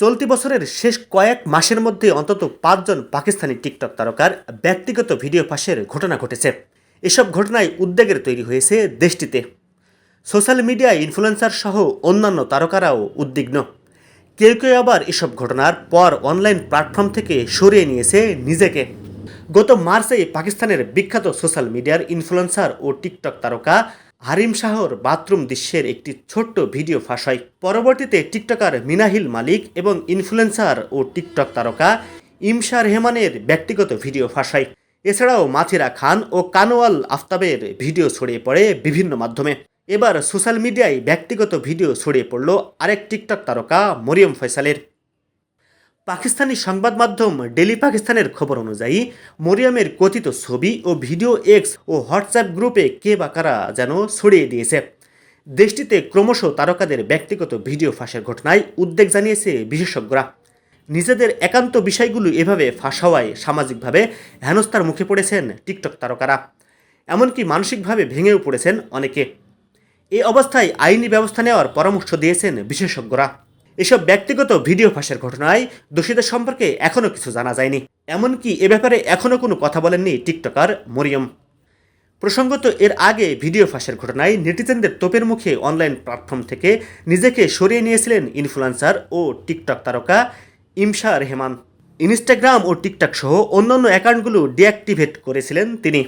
চলতি বছরের শেষ কয়েক মাসের মধ্যে অন্তত পাঁচজন পাকিস্তানি টিকটক তারকার ব্যক্তিগত ভিডিও ফাঁসের ঘটনা ঘটেছে। এসব ঘটনায় উদ্বেগের তৈরি হয়েছে দেশটিতে। সোশ্যাল মিডিয়ায় ইনফ্লুয়েন্সার সহ অন্যান্য তারকারাও উদ্বিগ্ন। কেউ কেউ আবার এসব ঘটনার পর অনলাইন প্ল্যাটফর্ম থেকে সরিয়ে নিয়েছে নিজেকে। গত মার্চে পাকিস্তানের বিখ্যাত সোশ্যাল মিডিয়ার ইনফ্লুয়েন্সার ও টিকটক তারকা হারিম শাহর বাথরুম দৃশ্যের একটি ছোট্ট ভিডিও ফাঁস হয় পরবর্তীতে টিকটকার মিনাহিল মালিক এবং ইনফ্লুয়েন্সার ও টিকটক তারকা ইমশা রেহমানের ব্যক্তিগত ভিডিও ফাঁস হয় এছাড়াও মাথিরা খান ও কানোয়াল আফতাবের ভিডিও ছড়িয়ে পড়ে বিভিন্ন মাধ্যমে। এবার সোশ্যাল মিডিয়ায় ব্যক্তিগত ভিডিও ছড়িয়ে পড়ল আরেক টিকটক তারকা মরিয়ম ফয়সালের। পাকিস্তানি সংবাদ মাধ্যম ডেলি পাকিস্তানের খবর অনুযায়ী মরিয়মের কথিত ছবি ও ভিডিও এক্স ও হোয়াটসঅ্যাপ গ্রুপে কে বা কারা যেন ছড়িয়ে দিয়েছে। দেশটিতে ক্রমশ তারকাদের ব্যক্তিগত ভিডিও ফাঁসের ঘটনায় উদ্বেগ জানিয়েছে বিশেষজ্ঞরা। নিজেদের একান্ত বিষয়গুলো এভাবে ফাঁস হওয়ায় সামাজিকভাবে হেনস্থার মুখে পড়েছেন টিকটক তারকারা। এমনকি মানসিকভাবে ভেঙেও পড়েছেন অনেকে। এ অবস্থায় আইনি ব্যবস্থা নেওয়ার পরামর্শ দিয়েছেন বিশেষজ্ঞরা। এসব ব্যক্তিগত ভিডিও ফাঁসের ঘটনায় দোষীদের সম্পর্কে এখনও কিছু জানা যায়নি। এমনকি এ ব্যাপারে এখনও কোনো কথা বলেননি টিকটকার মরিয়ম। প্রসঙ্গত, এর আগে ভিডিও ফাঁসের ঘটনায় নেটিজেনদের তোপের মুখে অনলাইন প্ল্যাটফর্ম থেকে নিজেকে সরিয়ে নিয়েছিলেন ইনফ্লুয়েন্সার ও টিকটক তারকা ইমশা রেহমান। ইনস্টাগ্রাম ও টিকটক সহ অন্যান্য অ্যাকাউন্টগুলো ডিঅ্যাক্টিভেট করেছিলেন তিনি।